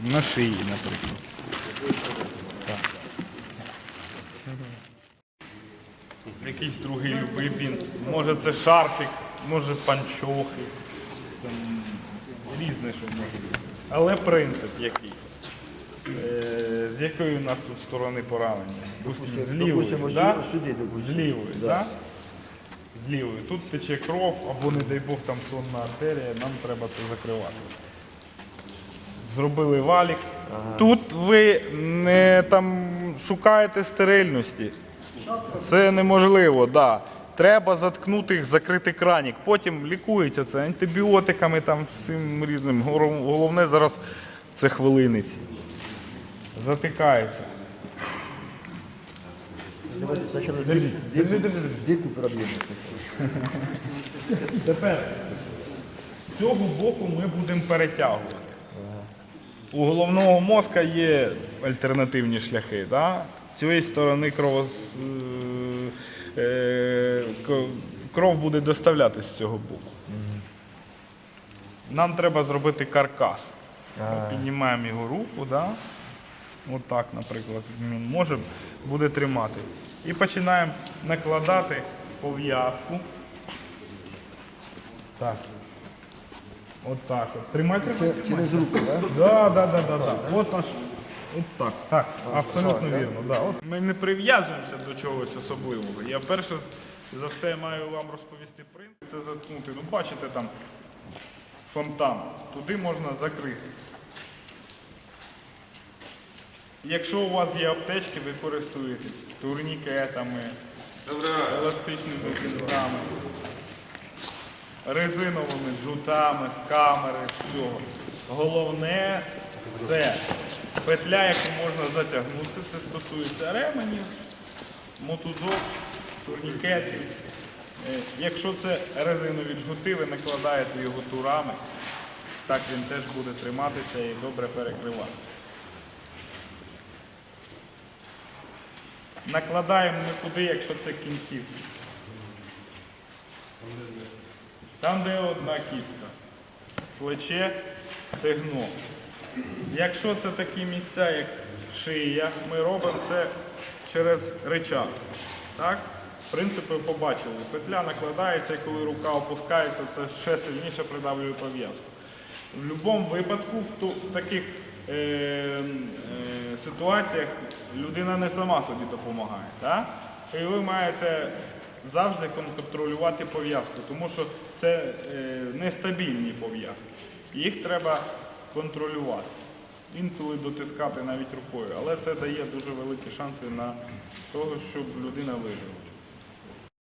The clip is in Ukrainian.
На шиї, наприклад. Так. Якийсь другий любий бінт. Може це шарфік, може панчохи. Там різне, що може бути. Але принцип який. Е, з якої у нас тут сторони поранення? Допустим, з лівої, допустимо, да? сю- сюди, допустимо. З лівої, да. З лівої. Тут тече кров, або, не дай Бог, там сонна артерія, нам треба це закривати. Зробили валік. Тут ви не там шукаєте стерильності. Це неможливо, так. Да. Треба заткнути їх, закрити кранік. Потім лікується це антибіотиками, там всім різним. Головне зараз це хвилиниці. Затикається. Давайте спочатку дірку проб'ємо. Тепер з цього боку ми будемо перетягувати. У головного мозка є альтернативні шляхи. Да? З цієї сторони кров, е, кров буде доставлятися з цього боку. Нам треба зробити каркас. Ми піднімаємо його руку, да? отак, наприклад, він може буде тримати. І починаємо накладати пов'язку. Так. От так. От. Тримай, тримай, тримай. Через руку, так? Да, да, да, да, да. От наш. От так, так, абсолютно вірно. Да. От. Ми не прив'язуємося до чогось особливого. Я перше за все маю вам розповісти принцип. Це заткнути. Ну, бачите там фонтан. Туди можна закрити. Якщо у вас є аптечки, ви користуєтесь турнікетами, еластичними бінтами, резиновими джутами з камери, всього. Головне це петля, яку можна затягнути. Це стосується ременів, мотузок, турнікетів. Е, Якщо це резинові джгути, ви накладаєте його турами, так він теж буде триматися і добре перекривати. Накладаємо нікуди, якщо це кінцівки. Там, де одна кістка. Плече, стегно. Якщо це такі місця, як шия, ми робимо це через речах. Так? Принципи побачили. Петля накладається, і коли рука опускається, це ще сильніше придавлює пов'язку. В будь-якому випадку, в, таких е, е, ситуаціях людина не сама собі допомагає. Так? І ви маєте завжди контролювати пов'язку, тому що це е, нестабільні пов'язки. Їх треба контролювати. Інколи дотискати навіть рукою, але це дає дуже великі шанси на те, щоб людина вижила.